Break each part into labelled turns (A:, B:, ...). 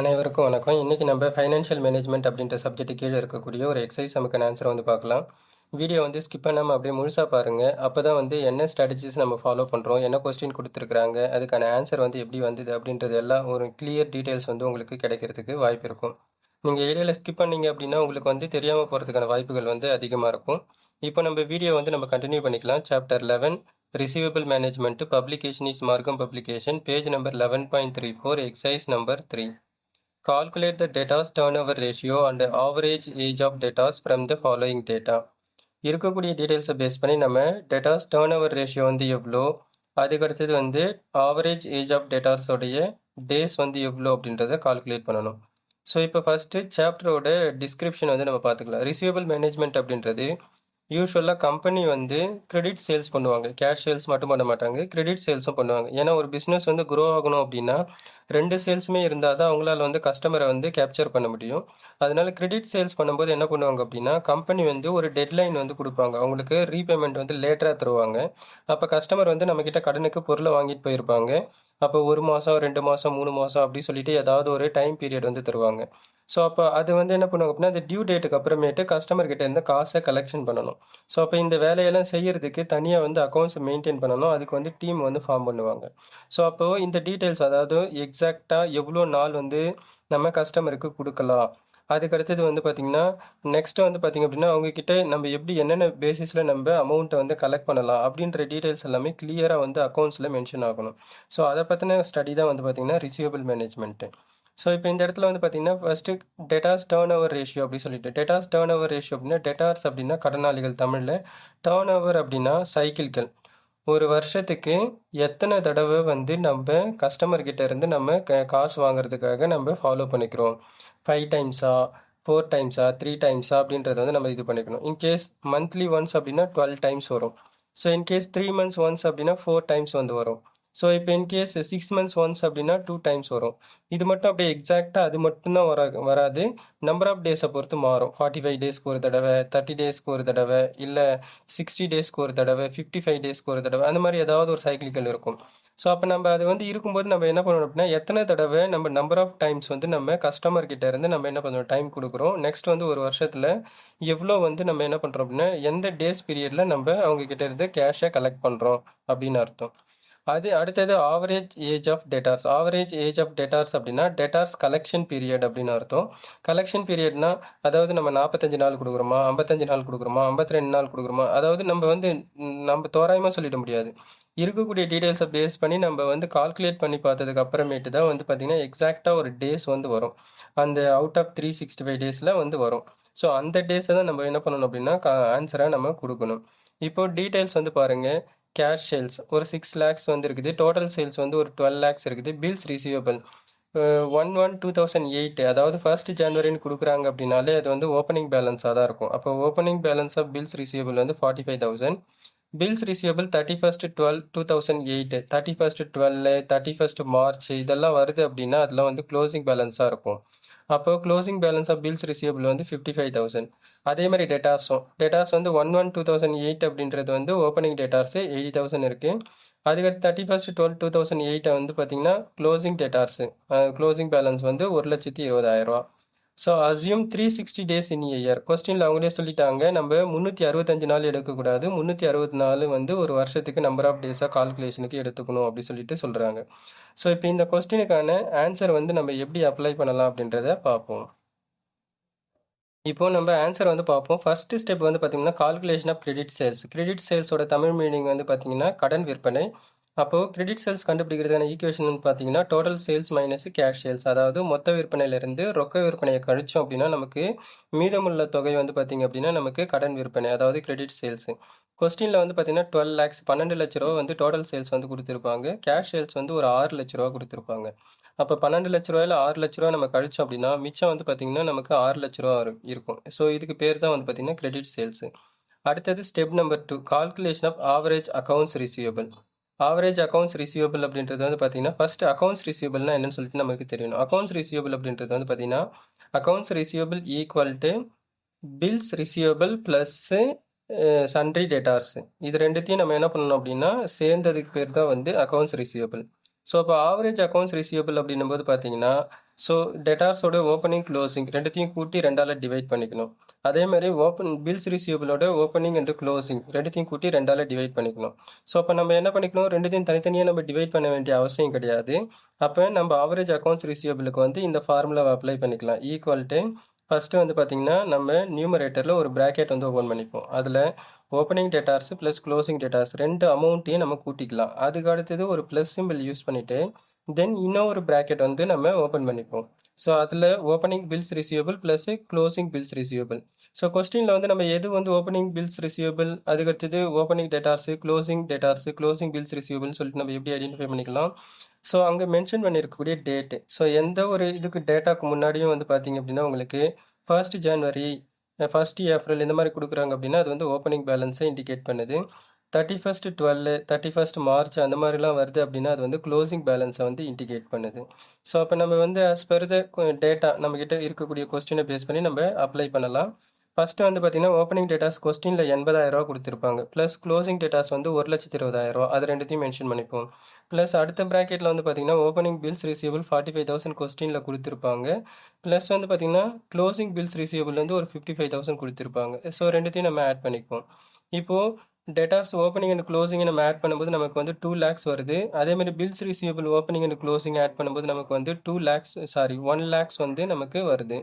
A: அனைவருக்கும் வணக்கம். இன்றைக்கி நம்ம ஃபைனான்ஷியல் மேனேஜ்மெண்ட் அப்படின்ற சப்ஜெக்ட் கீழே இருக்கக்கூடிய ஒரு எக்ஸசைஸ் நமக்கு ஆன்சர் வந்து பார்க்கலாம். வீடியோ வந்து ஸ்கிப் பண்ணாமல் அப்படியே முழுசாக பாருங்கள் அப்போ தான் வந்து என்ன ஸ்ட்ராட்டஜிஸ் நம்ம ஃபாலோ பண்ணுறோம் என்ன கொஸ்டின் கொடுத்துருக்குறாங்க அதுக்கான ஆன்சர் வந்து எப்படி வந்தது அப்படின்றது எல்லாம் ஒரு கிளியர் டீட்டெயில்ஸ் வந்து உங்களுக்கு கிடைக்கிறதுக்கு வாய்ப்பு இருக்கும். நீங்கள் ஏரியாவில் ஸ்கிப் பண்ணீங்க அப்படின்னா உங்களுக்கு வந்து தெரியாமல் போகிறதுக்கான வாய்ப்புகள் வந்து அதிகமாக இருக்கும். இப்போ நம்ம வீடியோ வந்து நம்ம கண்டினியூ பண்ணிக்கலாம். Chapter eleven receivable management publication is Margham publication page number eleven point three four exercise number three Calculate the data's turnover ratio and average age of data's from the following data. இருக்கக்கூடிய டீட்டெயில்ஸை base பண்ணி நம்ம datas turn over ratio வந்து எவ்வளோ? அதுக்கடுத்தது வந்து average age of டேட்டாஸோடைய days வந்து எவ்வளோ அப்படின்றத கால்குலேட் பண்ணணும். ஸோ இப்போ ஃபஸ்ட்டு சாப்டரோட டிஸ்கிரிப்ஷன் வந்து நம்ம பார்த்துக்கலாம். ரிசீவபிள் மேனேஜ்மெண்ட் அப்படின்றது யூஸ்வலாக கம்பெனி வந்து கிரெடிட் சேல்ஸ் பண்ணுவாங்க. கேஷ் சேல்ஸ் மட்டும் பண்ண மாட்டாங்க. கிரெடிட் சேல்ஸும் பண்ணுவாங்க. ஏன்னா ஒரு பிஸ்னஸ் வந்து க்ரோ ஆகணும் அப்படின்னா ரெண்டு சேல்ஸுமே இருந்தால் தான் அவங்களால வந்து கஸ்டமரை வந்து கேப்சர் பண்ண முடியும். அதனால கிரெடிட் சேல்ஸ் பண்ணும்போது என்ன பண்ணுவாங்க அப்படின்னா கம்பெனி வந்து ஒரு டெட்லைன் வந்து கொடுப்பாங்க. அவங்களுக்கு ரீபேமெண்ட் வந்து லேட்டராக தருவாங்க. அப்போ கஸ்டமர் வந்து நம்மக்கிட்ட கடனுக்கு பொருளை வாங்கிட்டு போயிருப்பாங்க. அப்போ ஒரு மாதம் ரெண்டு மாதம் மூணு மாதம் அப்படின்னு சொல்லிட்டு ஏதாவது ஒரு டைம் பீரியட் வந்து தருவாங்க. ஸோ அப்போ அது வந்து என்ன பண்ணுவாங்க அப்படின்னா அந்த டியூ டேட்டுக்கு அப்புறமேட்டு கஸ்டமர் கிட்ட இருந்து காசை கலெக்ஷன் பண்ணணும். ஸோ அப்போ இந்த வேலையெல்லாம் செய்யறதுக்கு தனியாக வந்து அக்கௌண்ட்ஸ் மெயின்டைன் பண்ணணும். அதுக்கு வந்து டீம் வந்து ஃபார்ம் பண்ணுவாங்க. ஸோ அப்போது இந்த டீட்டெயில்ஸ் அதாவது எக்ஸாக்டாக எவ்வளோ நாள் வந்து நம்ம கஸ்டமருக்கு கொடுக்கலாம்? அதுக்கு அடுத்தது வந்து பார்த்திங்கன்னா நெக்ஸ்ட்டு வந்து பார்த்திங்க அப்படின்னா அவங்கக்கிட்ட நம்ம எப்படி என்னென்ன பேசிஸில் நம்ம அமௌண்ட்டை வந்து கலெக்ட் பண்ணலாம் அப்படின்ற டீட்டெயில்ஸ் எல்லாமே கிளியராக வந்து அக்கௌண்ட்ஸில் மென்ஷன் ஆகணும். ஸோ அதை பற்றின ஸ்டடி தான் வந்து பார்த்திங்கன்னா ரிசீவபிள் மேனேஜ்மெண்ட்டு ஸோ இப்போ இந்த இடத்துல வந்து பார்த்தீங்கன்னா first debtors turn over ratio அப்படின்னு சொல்லிட்டு டேட்டாஸ் டேர்ன் ஓவர் ரேஷியோ அப்படின்னா டேட்டாஸ் அப்படின்னா கடனாளிகள் தமிழில் டேர்ன் ஓவர் அப்படின்னா சைக்கிள்கள் ஒரு வருஷத்துக்கு எத்தனை தடவை வந்து நம்ம கஸ்டமர்கிட்ட இருந்து நம்ம க காசு வாங்குறதுக்காக நம்ம ஃபாலோ பண்ணிக்கிறோம்? ஃபைவ் டைம்ஸா ஃபோர் டைம்ஸா த்ரீ டைம்ஸா அப்படின்றத வந்து நம்ம இது பண்ணிக்கணும். இன்கேஸ் மந்த்லி ஒன்ஸ் அப்படின்னா டுவெல் டைம்ஸ் வரும். So in case three months once அப்படின்னா ஃபோர் டைம்ஸ் வந்து வரும். ஸோ இப்போ in case six months once அப்படின்னா டூ டைம்ஸ் வரும். இது மட்டும் அப்படியே எக்ஸாக்டாக அது மட்டும்தான் வரா வராது. நம்பர் ஆஃப் டேஸை பொறுத்து மாறும். ஃபார்ட்டி ஃபைவ் டேஸ்க்கு ஒரு தடவை தேர்ட்டி டேஸ்க்கு ஒரு தடவை இல்லை சிக்ஸ்டி டேஸ்க்கு ஒரு தடவை ஃபிஃப்டி ஃபைவ் டேஸ்க்கு ஒரு தடவை அந்த மாதிரி ஏதாவது ஒரு சைக்கிள்கள் இருக்கும். ஸோ அப்போ நம்ம அது வந்து இருக்கும்போது நம்ம என்ன பண்ணணும் அப்படின்னா எத்தனை தடவை நம்ம நம்பர் ஆஃப் டைம்ஸ் வந்து நம்ம கஸ்டமர் கிட்ட இருந்து நம்ம என்ன பண்ணுறோம் டைம் கொடுக்குறோம். நெக்ஸ்ட் வந்து ஒரு வருஷத்தில் எவ்வளோ வந்து நம்ம என்ன பண்ணுறோம் அப்படின்னா எந்த டேஸ் பீரியடில் நம்ம அவங்க கிட்ட இருந்து கேஷை கலெக்ட் பண்ணுறோம் அப்படின்னு அர்த்தம். அது அடுத்தது average age of debtors average age of debtors அப்படின்னா டேட்டார்ஸ் கலெக்ஷன் பீரியட் அப்படின்னு அர்த்தம். கலெக்ஷன் பீரியட்னா அதாவது நம்ம நாற்பத்தஞ்சு நாள் கொடுக்குறோமா ஐம்பத்தஞ்சு நாள் கொடுக்குறோமா ஐம்பத்தி ரெண்டு நாள் கொடுக்குறோமா அதாவது நம்ம வந்து நம்ம தோராயமாக சொல்லிட முடியாது. இருக்கக்கூடிய டீட்டெயில்ஸை பேஸ் பண்ணி நம்ம வந்து கால்குலேட் பண்ணி பார்த்ததுக்கு அப்புறமேட்டு தான் வந்து பார்த்திங்கன்னா எக்ஸாக்டாக ஒரு டேஸ் வந்து வரும். அந்த out of three sixty five டேஸில் வந்து வரும். ஸோ அந்த டேஸை தான் நம்ம என்ன பண்ணணும் அப்படின்னா ஆன்சராக நம்ம கொடுக்கணும். இப்போ டீட்டெயில்ஸ் வந்து பாருங்கள் கேஷ் சேல்ஸ் ஒரு சிக்ஸ் லேக்ஸ் வந்து இருக்குது டோட்டல் சேல்ஸ் வந்து ஒரு டுவெல் லேக்ஸ் இருக்குது. Bills receivable one one two thousand eight அதாவது ஃபர்ஸ்ட் ஜனவரின்னு கொடுக்குறாங்க அப்படின்னாலே அது வந்து ஓப்பனிங் பேலன்ஸாக தான் இருக்கும். அப்போ opening balance of bills receivable வந்து forty five thousand bills receivable thirty first twelve two thousand eight thirty first twelve thirty first March இதெல்லாம் வருது அப்படின்னா அதெல்லாம் வந்து க்ளோசிங் பேலன்ஸாக இருக்கும். அப்போ closing balance of bills receivable வந்து ஃபிஃப்டி ஃபைவ் தௌசண்ட் அதே மாதிரி டேட்டாஸும் டேட்டாஸ் வந்து one one two thousand eight அப்படின்றது வந்து ஓப்பனிங் டேட்டாஸு எயிட்டி தௌசண்ட் இருக்குது அதுக்கடுத்து thirty first twelve two thousand எயிட்டை வந்து பார்த்திங்கன்னா க்ளோசிங் டேட்டாஸு க்ளோசிங் பேலன்ஸ் வந்து ஒரு லட்சத்தி இருபதாயிரரூவா so assume three sixty days in year கொஸ்டினில் அவங்களே சொல்லிட்டாங்க நம்ம முந்நூற்றி அறுபத்தஞ்சு நாள் எடுக்கக்கூடாது. முந்நூற்றி அறுபத்தி நாலு வந்து ஒரு வருஷத்துக்கு நம்பர் ஆஃப் டேஸாக கால்குலேஷனுக்கு எடுத்துக்கணும் அப்படி சொல்லிட்டு சொல்கிறாங்க ஸோ இப்போ இந்த கொஸ்டினுக்கான ஆன்சர் வந்து நம்ம எப்படி அப்ளை பண்ணலாம் அப்படின்றத பார்ப்போம். இப்போ நம்ம ஆன்சர் வந்து பார்ப்போம். ஃபர்ஸ்ட் ஸ்டெப் வந்து பார்த்தீங்கன்னா calculation of credit sales credit சேல்ஸோட தமிழ் மீனிங் வந்து பார்த்தீங்கன்னா கடன் விற்பனை. அப்போது கிரெடிட் சேல்ஸ் கண்டுபிடிக்கிறதுக்கான ஈக்குவேஷன் பார்த்தீங்கன்னா total sales minus cash sales அதாவது மொத்த விற்பனையிலேருந்து ரொக்க விற்பனையை கழிச்சோம் அப்படின்னா நமக்கு மீதமுள்ள தொகை வந்து பார்த்திங்க அப்படின்னா நமக்கு கடன் விற்பனை அதாவது கிரெடிட் சேல்ஸு கொஸ்டினில் வந்து பார்த்தீங்கன்னா டுவெல் லேக்ஸ் பன்னெண்டு லட்ச ரூபா வந்து டோட்டல் சேல்ஸ் வந்து கொடுத்துருப்பாங்க. கேஷ் சேல்ஸ் வந்து ஒரு ஆறு லட்ச ரூபா கொடுத்துருப்பாங்க. அப்போ பன்னெண்டு லட்ச ரூபாயில் ஆறு லட்ச ரூபா நம்ம கழிச்சோம் அப்படின்னா மிச்சம் வந்து பார்த்திங்கன்னா நமக்கு ஆறு லட்ச ரூபா இருக்கும். ஸோ இதுக்கு பேர் தான் வந்து பார்த்திங்கன்னா கிரெடிட் சேல்ஸு அடுத்தது step number two calculation of average accounts receivable average accounts receivable அப்படின்றது வந்து பார்த்தீங்கன்னா ஃபர்ஸ்ட் அக்கௌண்ட்ஸ் ரிசீவபிள்னா என்னன்னு சொல்லிட்டு நமக்கு தெரியணும். அக்கௌண்ட்ஸ் ரிசீவபிள் அப்படின்றது வந்து பார்த்தீங்கன்னா accounts receivable equal to bills receivable plus sundry debtors இது ரெண்டுத்தையும் நம்ம என்ன பண்ணணும் அப்படின்னா சேர்ந்ததுக்கு பேர் தான் வந்து அக்கௌண்ட்ஸ் ரிசீவபிள் ஸோ அப்போ ஆவரேஜ் அக்கௌண்ட்ஸ் ரிசீவபிள் அப்படின்னும் போது பார்த்தீங்கன்னா ஸோ டெட்டார்ஸோட ஓப்பனிங் க்ளோசிங் ரெண்டுத்தையும் கூட்டி ரெண்டால் டிவைட் பண்ணிக்கணும். அதே மாதிரி ஓப்பன் பில்ஸ் ரிசீவபிளோட ஓப்பனிங் அண்ட் க்ளோசிங் ரெண்டுத்தையும் கூட்டி ரெண்டால் டிவைட் பண்ணிக்கணும். ஸோ அப்போ நம்ம என்ன பண்ணிக்கணும்? ரெண்டுத்தையும் தனித்தனியாக நம்ம டிவைட் பண்ண வேண்டிய அவசியம் கிடையாது. அப்போ நம்ம ஆவரேஜ் அக்கௌண்ட்ஸ் ரிசீவபிளுக்கு வந்து இந்த ஃபார்முலாவை அப்ளை பண்ணிக்கலாம். ஈக்குவல் டு ஃபஸ்ட்டு வந்து பார்த்திங்கன்னா நம்ம நியூமரேட்டரில் ஒரு ப்ராக்கெட் வந்து ஓப்பன் பண்ணிப்போம். அதில் opening debtors plus closing debtors ரெண்டு அமௌண்ட்டையும் நம்ம கூட்டிக்கலாம். அதுக்கு அடுத்தது ஒரு ப்ளஸ் சிம்பிள் யூஸ் பண்ணிவிட்டு தென் இன்னொரு ப்ராக்கெட் வந்து நம்ம ஓப்பன் பண்ணிப்போம். ஸோ அதில் opening bills receivable plus closing bills receivable so கொஸ்டினில் வந்து நம்ம எது வந்து ஓப்பனிங் பில்ஸ் ரிசீவபிள் அதுக்கடுத்தது opening debtors closing debtors closing bills ரிசீவபிள்னு சொல்லிட்டு நம்ம எப்படி ஐடென்டிஃபை பண்ணிக்கலாம்? ஸோ அங்கே மென்ஷன் பண்ணியிருக்கக்கூடிய டேட்டு ஸோ எந்த ஒரு இதுக்கு டேட்டாக்கு முன்னாடியும் வந்து பார்த்தீங்க அப்படின்னா உங்களுக்கு ஃபர்ஸ்ட் ஜான்வரி ஃபர்ஸ்ட் ஏப்ரல் இந்த மாதிரி கொடுக்குறாங்க அப்படின்னா அது வந்து ஓப்பனிங் பேலன்ஸை இண்டிகேட் பண்ணுது. Thirty first twelve thirty first March அந்த மாதிரிலாம் வருது அப்படின்னா அது வந்து க்ளோசிங் பேலன்ஸை வந்து இண்டிகேட் பண்ணுது. ஸோ அப்போ நம்ம வந்து ஆஸ் பெர் த டேட்டா நம்மக்கிட்ட இருக்கக்கூடிய கொஸ்டினை பேஸ் பண்ணி நம்ம அப்ளை பண்ணலாம். ஃபஸ்ட்டு வந்து பார்த்தீங்கன்னா ஓப்பனிங் டேட்டாஸ் கொஸ்டினில் எண்பதாயிரரூவா கொடுத்துருப்பாங்க. ப்ளஸ் க்ளோசிங் டேட்டாஸ் வந்து ஒரு லட்சத்தி இருபதாயிரரூவா. அது ரெண்டுத்தையும் மென்ஷன் பண்ணிப்போம். ப்ளஸ் அடுத்த ப்ராக்கெட்டில் வந்து பார்த்தீங்கன்னா opening bills receivable forty five thousand கொஸ்டினில் கொடுத்துருப்பாங்க. ப்ளஸ் வந்து பார்த்தீங்கன்னா க்ளோசிங் பில்ஸ் ரிசீவபிள் வந்து ஒரு ஃபிஃப்டி ஃபைவ் தௌசண்ட் கொடுத்துருப்பாங்க. ஸோ ரெண்டுத்தையும் நம்ம ஆட் பண்ணிப்போம். இப்போது டேட்டாஸ் ஓப்பனிங் அண்ட் க்ளோசிங் நம்ம ஆட் பண்ணும்போது நமக்கு வந்து டூ லேக்ஸ் வருது. அதேமாதிரி bills receivable opening and closing add பண்ணும்போது நமக்கு வந்து two lakhs sorry one lakhs வந்து நமக்கு வருது.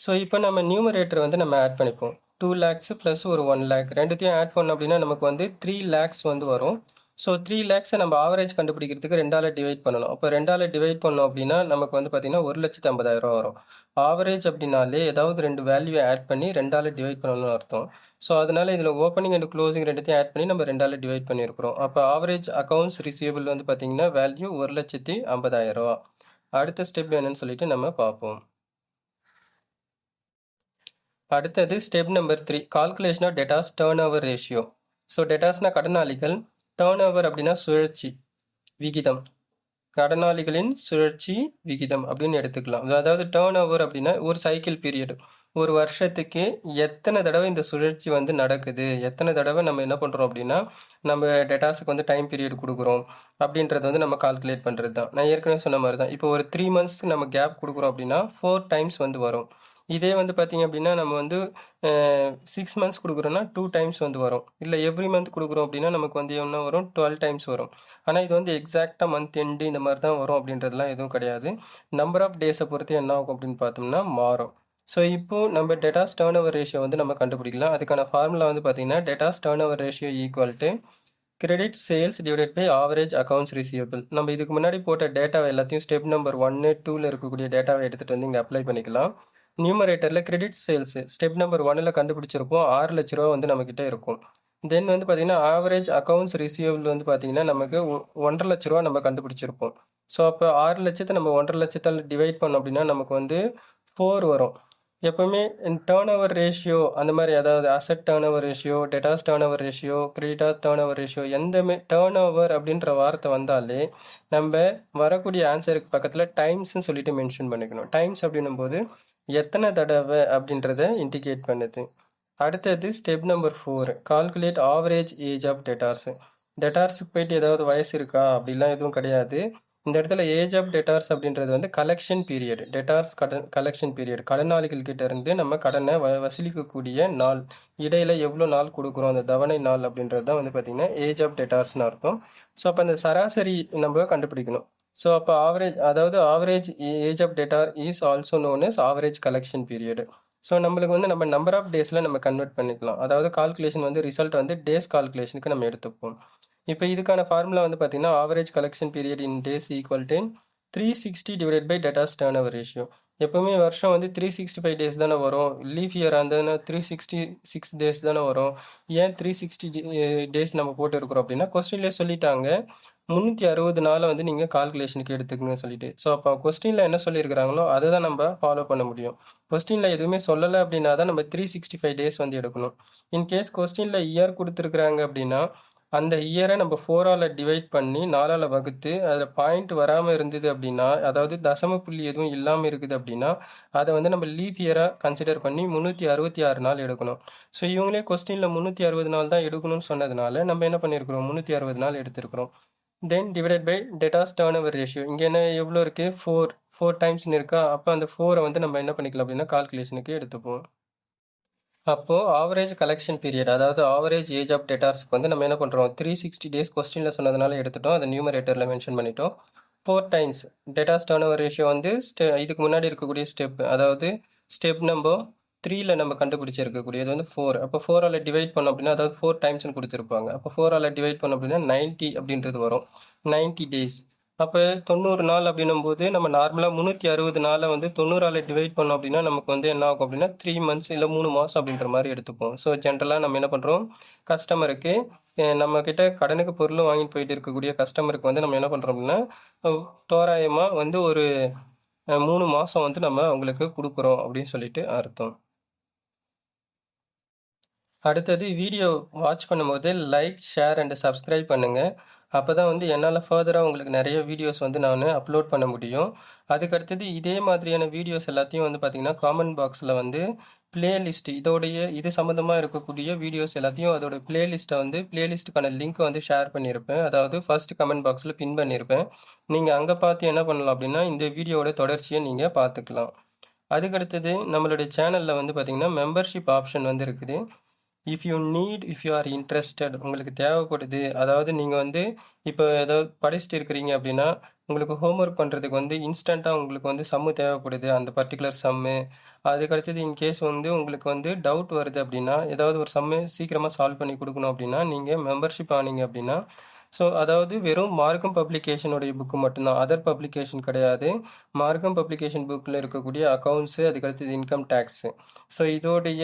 A: ஸோ இப்போ நம்ம நியூமரேட்டர் வந்து நம்ம ஆட் பண்ணிப்போம். டூ லேக்ஸ் ப்ளஸ் ஒரு ஒன் லேக் ரெண்டுத்தையும் ஆட் பண்ணோம் அப்படின்னா நமக்கு வந்து த்ரீ லேக்ஸ் வந்து வரும். ஸோ த்ரீ லேக்ஸை நம்ம ஆவரேஜ் கண்டுபிடிக்கிறதுக்கு ரெண்டால் டிவைட் பண்ணணும். அப்போ ரெண்டால் டிவைட் பண்ணோம் அப்படின்னா நமக்கு வந்து பார்த்திங்கன்னா ஒரு லட்சத்து ஐம்பதாயிரம் வரும். ஆவரேஜ் அப்படின்னாலே ஏதாவது ரெண்டு வேல்யூ ஆட் பண்ணி ரெண்டால் டிவைட் பண்ணணும்னு அர்த்தம். ஸோ அதனால் இதில் ஓப்பனிங் அண்ட் க்ளோசிங் ரெண்டுத்தையும் ஆட் பண்ணி நம்ம ரெண்டால் டிவைட் பண்ணியிருக்கிறோம். அப்போ ஆவரேஜ் அக்கௌண்ட்ஸ் ரிசீவபிள் வந்து பார்த்திங்கன்னா வேல்யூ ஒரு லட்சத்தி ஐம்பதாயிரம் அடுத்த ஸ்டெப் என்னன்னு சொல்லிட்டு நம்ம பார்ப்போம். அடுத்தது step number three calculation of debtors turn over ratio so டேட்டாஸ்னா கடனாளிகள் டேர்ன் ஓவர் அப்படின்னா சுழற்சி விகிதம். கடனாளிகளின் சுழற்சி விகிதம் அப்படின்னு எடுத்துக்கலாம். அதாவது டேர்ன் ஓவர் அப்படின்னா ஒரு சைக்கிள் பீரியட் ஒரு வருஷத்துக்கு எத்தனை தடவை இந்த சுழற்சி வந்து நடக்குது? எத்தனை தடவை நம்ம என்ன பண்ணுறோம் அப்படின்னா நம்ம டேட்டாஸுக்கு வந்து டைம் பீரியட் கொடுக்குறோம் அப்படின்றது வந்து நம்ம கால்குலேட் பண்ணுறது தான் நான் ஏற்கனவே சொன்ன மாதிரி தான் இப்போ ஒரு த்ரீ மந்த்ஸ்க்கு நம்ம கேப் கொடுக்குறோம் அப்படின்னா ஃபோர் டைம்ஸ் வந்து வரும். இதே வந்து பார்த்திங்க அப்படின்னா நம்ம வந்து சிக்ஸ் மந்த்ஸ் கொடுக்குறோன்னா டூ டைம்ஸ் வந்து வரும். இல்லை எவ்ரி மந்த் கொடுக்குறோம் அப்படின்னா நமக்கு வந்து என்ன வரும்? டுவெல் டைம்ஸ் வரும். ஆனால் இது வந்து எக்ஸாக்டாக மந்த் எண்டு இந்த மாதிரி தான் வரும் அப்படின்றதுலாம் எதுவும் கிடையாது. நம்பர் ஆஃப் டேஸை பொறுத்து என்ன ஆகும் அப்படின்னு பார்த்தோம்னா மாறும். ஸோ இப்போது நம்ம டேட்டாஸ் டேர்ன் ஓவர் ரேஷியோ வந்து நம்ம கண்டுபிடிக்கலாம். அதுக்கான ஃபார்முலா வந்து பார்த்திங்கன்னா debtors turn over ratio equal to credit sales divided by average accounts receivable நம்ம இதுக்கு முன்னாடி போட்ட டேட்டாவை எல்லாத்தையும் ஸ்டெப் நம்பர் ஒன்று டூவில் இருக்கக்கூடிய டேட்டாவை எடுத்துகிட்டு வந்து இங்கே அப்ளை பண்ணிக்கலாம். நியூமரேட்டரில் கிரெடிட் சேல்ஸு ஸ்டெப் நம்பர் ஒன்னில் கண்டுபிடிச்சிருப்போம் ஆறு லட்ச ரூபா வந்து நம்மக்கிட்ட இருக்கும். தென் வந்து பார்த்திங்கன்னா ஆவரேஜ் அக்கௌண்ட்ஸ் ரிசீவபிள் வந்து பார்த்திங்கன்னா நமக்கு ஒன்றரை லட்ச ரூபா நம்ம கண்டுபிடிச்சிருப்போம். ஸோ அப்போ ஆறு லட்சத்தை நம்ம ஒன்றரை லட்சத்தால் டிவைட் பண்ணோம் அப்படின்னா நமக்கு வந்து ஃபோர் வரும். எப்போவுமே டேர்ன் ஓவர் ரேஷியோ அந்த மாதிரி அதாவது asset turn over ratio debtors turn over ratio creditors turn over ratio எந்தமே turn over அப்படின்ற வார்த்தை வந்தாலே நம்ம வரக்கூடிய ஆன்சருக்கு பக்கத்தில் டைம்ஸ்ன்னு சொல்லிட்டு மென்ஷன் பண்ணிக்கணும். டைம்ஸ் அப்படின்னும் போது எத்தனை தடவை அப்படின்றத இண்டிகேட் பண்ணுது. அடுத்தது step number four calculate average age of debtors டெட்டார்ஸுக்கு போயிட்டு ஏதாவது வயசு இருக்கா? அப்படிலாம் எதுவும் கிடையாது. இந்த இடத்துல ஏஜ் ஆஃப் டெட்டார்ஸ் அப்படின்றது வந்து கலெக்ஷன் பீரியட் டெட்டார்ஸ் கடன் கலெக்ஷன் பீரியட் கடனாளிகள் கிட்ட இருந்து நம்ம கடனை வ வசூலிக்கக்கூடிய நாள். இடையில எவ்வளோ நாள் கொடுக்குறோம்? அந்த தவணை நாள் அப்படின்றது தான் வந்து பார்த்திங்கன்னா ஏஜ் ஆஃப் டெட்டார்ஸ்னு அர்த்தம். ஸோ அப்போ அந்த சராசரி நம்ம கண்டுபிடிக்கணும். ஸோ அப்போ ஆவரேஜ் அதாவது average age of debtor is also known as average collection period so நம்மளுக்கு வந்து நம்ம நம்பர் ஆஃப் டேஸில் நம்ம கன்வெர்ட் பண்ணிக்கலாம். அதாவது கால்குலேஷன் வந்து ரிசல்ட் வந்து டேஸ் கால்குலேஷனுக்கு நம்ம எடுத்துப்போம். இப்போ இதுக்கான ஃபார்முலா வந்து பார்த்திங்கன்னா average collection period in days equal to three sixty divide by debtors turn over ratio எப்போவுமே வருஷம் வந்து த்ரீ சிக்ஸ்டி ஃபைவ் டேஸ் தானே வரும். லீஃப் இயர் இருந்ததுன்னா த்ரீ சிக்ஸ்டி சிக்ஸ் டேஸ் தானே வரும். ஏன் த்ரீ சிக்ஸ்டி டேஸ் நம்ம போட்டுருக்குறோம் அப்படின்னா கொஸ்டின்லேயே சொல்லிட்டாங்க. முந்நூற்றி அறுபது நாளை வந்து நீங்கள் கால்குலேஷனுக்கு எடுத்துக்கணும்னு சொல்லிட்டு. ஸோ அப்போ கொஸ்டினில் என்ன சொல்லியிருக்கிறாங்களோ அதை தான் நம்ம ஃபாலோ பண்ண முடியும். கொஸ்டினில் எதுவுமே சொல்லலை அப்படின்னா தான் நம்ம த்ரீ சிக்ஸ்டி ஃபைவ் டேஸ் வந்து எடுக்கணும். இன்கேஸ் கொஸ்டினில் இயர் கொடுத்துருக்குறாங்க அப்படின்னா அந்த இயரை நம்ம ஃபோரால் டிவைட் பண்ணி நாலால் வகுத்து அதில் பாயிண்ட் வராமல் இருந்தது அப்படின்னா அதாவது தசம புள்ளி எதுவும் இல்லாமல் இருக்குது அப்படின்னா அதை வந்து நம்ம லீஃப் இயராக கன்சிடர் பண்ணி முந்நூற்றி அறுபத்தி ஆறு நாள் எடுக்கணும். ஸோ இவங்களே கொஸ்டினில் முந்நூற்றி அறுபது நாள் தான் எடுக்கணும்னு சொன்னதுனால நம்ம என்ன பண்ணியிருக்கிறோம்? முந்நூற்றி அறுபது நாள் எடுத்திருக்கிறோம். Then divided by debtors turn over ratio இங்கே என்ன எவ்வளோ இருக்குது ஃபோர் ஃபோர் டைம்ஸ்னு இருக்கா? அப்போ அந்த ஃபோரை வந்து நம்ம என்ன பண்ணிக்கலாம் அப்படின்னா கால்குலேஷனுக்கு எடுத்துப்போம். அப்போது ஆவரேஜ் கலெக்ஷன் பீரியட் அதாவது ஆவரேஜ் ஏஜ் ஆஃப் டேட்டாஸ்க்கு வந்து நம்ம என்ன பண்ணுறோம் த்ரீ சிக்ஸ்டி டேஸ் கொஸ்டினில் சொன்னதுனால எடுத்துட்டோம். அதை நியூமரேட்டரில் மென்ஷன் பண்ணிட்டோம். Four times debtors turn over ratio வந்து ஸ்டெ இதுக்கு முன்னாடி இருக்கக்கூடிய ஸ்டெப் அதாவது ஸ்டெப் நம்பர் த்ரீயில் நம்ம கண்டுபிடிச்சிருக்கக்கூடியது வந்து ஃபோர் அப்போ ஃபோரால் டிவைட் பண்ணோம் அப்படின்னா அதாவது ஃபோர் டைம்ஸ்னு கொடுத்துருப்பாங்க. அப்போ ஃபோரால் டிவைட் பண்ணோம் அப்படின்னா நைன்ட்டி அப்படின்றது வரும். நைன்ட்டி டேஸ் அப்போ தொண்ணூறு நாள் அப்படின்னும் போது நம்ம நார்மலாக முந்நூற்றி அறுபது நாளை வந்து தொண்ணூறால் டிவைட் பண்ணோம் அப்படின்னா நமக்கு வந்து என்ன ஆகும் அப்படின்னா த்ரீ மந்த்ஸ் இல்லை மூணு மாதம் அப்படின்ற மாதிரி எடுத்துப்போம். ஸோ ஜென்ரலாக நம்ம என்ன பண்ணுறோம் கஸ்டமருக்கு நம்ம கிட்ட கடனுக்கு பொருளும் வாங்கிட்டு போயிட்டு இருக்கக்கூடிய கஸ்டமருக்கு வந்து நம்ம என்ன பண்ணுறோம் அப்படின்னா தோராயமாக வந்து ஒரு மூணு மாதம் வந்து நம்ம அவங்களுக்கு கொடுக்குறோம் அப்படின்னு சொல்லிட்டு அர்த்தம். அடுத்தது வீடியோ வாட்ச் பண்ணும்போது லைக் ஷேர் அண்ட் சப்ஸ்கிரைப் பண்ணுங்கள் அப்போ தான் வந்து என்னால் ஃபர்தராக உங்களுக்கு நிறைய வீடியோஸ் வந்து நான் அப்லோட் பண்ண முடியும். அதுக்கடுத்தது இதே மாதிரியான வீடியோஸ் எல்லாத்தையும் வந்து பார்த்திங்கன்னா காமெண்ட் பாக்ஸில் வந்து பிளேலிஸ்ட் இதோடைய இது சம்மந்தமாக இருக்கக்கூடிய வீடியோஸ் எல்லாத்தையும் அதோட பிளேலிஸ்ட்டை வந்து பிளேலிஸ்ட்டுக்கான லிங்க் வந்து ஷேர் பண்ணியிருப்பேன் அதாவது ஃபர்ஸ்ட் கமெண்ட் பாக்ஸில் பின் பண்ணியிருப்பேன் நீங்கள் அங்கே பார்த்து என்ன பண்ணலாம் அப்படின்னா இந்த வீடியோவோட தொடர்ச்சியை நீங்கள் பார்த்துக்கலாம். அதுக்கடுத்தது நம்மளுடைய சேனலில் வந்து பார்த்திங்கன்னா மெம்பர்ஷிப் ஆப்ஷன் வந்து இருக்குது. If you need if you are interested உங்களுக்கு தேவைப்படுது அதாவது நீங்கள் வந்து இப்போ ஏதாவது படிச்சுட்டு இருக்கிறீங்க அப்படின்னா உங்களுக்கு ஹோம்ஒர்க் பண்ணுறதுக்கு வந்து இன்ஸ்டண்ட்டாக உங்களுக்கு வந்து சம்மு தேவைப்படுது அந்த பர்டிகுலர் சம்மு அதுக்கடுத்தது இன்கேஸ் வந்து உங்களுக்கு வந்து டவுட் வருது அப்படின்னா ஏதாவது ஒரு சம்மு சீக்கிரமாக சால்வ் பண்ணி கொடுக்கணும் அப்படின்னா நீங்கள் மெம்பர்ஷிப் ஆனீங்க அப்படின்னா ஸோ அதாவது வெறும் மார்க்கம் பப்ளிகேஷனுடைய புக்கு மட்டும்தான் அதர் பப்ளிகேஷன் கிடையாது. மார்க்கம் பப்ளிகேஷன் புக்கில் இருக்கக்கூடிய அக்கௌண்ட்ஸு அதுக்கடுத்தது இன்கம் டேக்ஸு ஸோ இதோடைய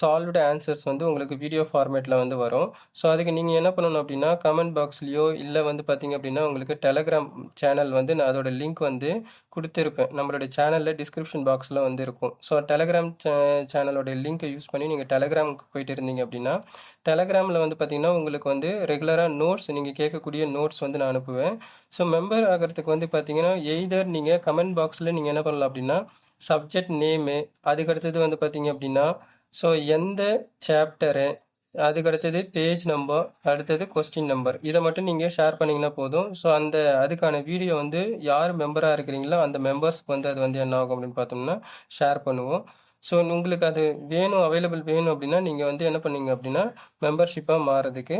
A: சால்வ்டு ஆன்சர்ஸ் வந்து உங்களுக்கு வீடியோ ஃபார்மேட்டில் வந்து வரும். ஸோ அதுக்கு நீங்கள் என்ன பண்ணணும் அப்படின்னா கமெண்ட் பாக்ஸ்லேயோ இல்லை வந்து பார்த்தீங்க அப்படின்னா உங்களுக்கு டெலகிராம் சேனல் வந்து நான் அதோட லிங்க் வந்து கொடுத்துருப்பேன். நம்மளுடைய சேனலில் டிஸ்கிரிப்ஷன் பாக்ஸில் வந்து இருக்கும். ஸோ டெலகிராம் சேனலோட லிங்க்கை யூஸ் பண்ணி நீங்கள் டெலகிராமுக்கு போயிட்டு இருந்தீங்க அப்படின்னா டெலகிராமில் வந்து பார்த்தீங்கன்னா உங்களுக்கு வந்து ரெகுலராக நோட்ஸ் நீங்கள் கேட்கக்கூடிய நோட்ஸ் வந்து நான் அனுப்புவேன். ஸோ மெம்பர் ஆகிறதுக்கு வந்து பார்த்தீங்கன்னா எய்தர் நீங்கள் கமெண்ட் பாக்ஸில் நீங்கள் என்ன பண்ணலாம் அப்படின்னா சப்ஜெக்ட் நேமு அதுக்கடுத்தது வந்து பார்த்தீங்க அப்படின்னா ஸோ எந்த சாப்டரு அதுக்கடுத்தது பேஜ் நம்பர் அடுத்தது கொஸ்டின் நம்பர் இதை மட்டும் நீங்கள் ஷேர் பண்ணிங்கன்னா போதும். ஸோ அந்த அதுக்கான வீடியோ வந்து யார் மெம்பராக இருக்கிறீங்களோ அந்த மெம்பர்ஸ்க்கு வந்து அது வந்து என்ன ஆகும் அப்படின்னு பார்த்தோம்னா ஷேர் பண்ணுவோம். ஸோ உங்களுக்கு அது வேணும் அவைலபிள் வேணும் அப்படின்னா நீங்கள் வந்து என்ன பண்ணீங்க அப்படின்னா மெம்பர்ஷிப்பாக மாறதுக்கு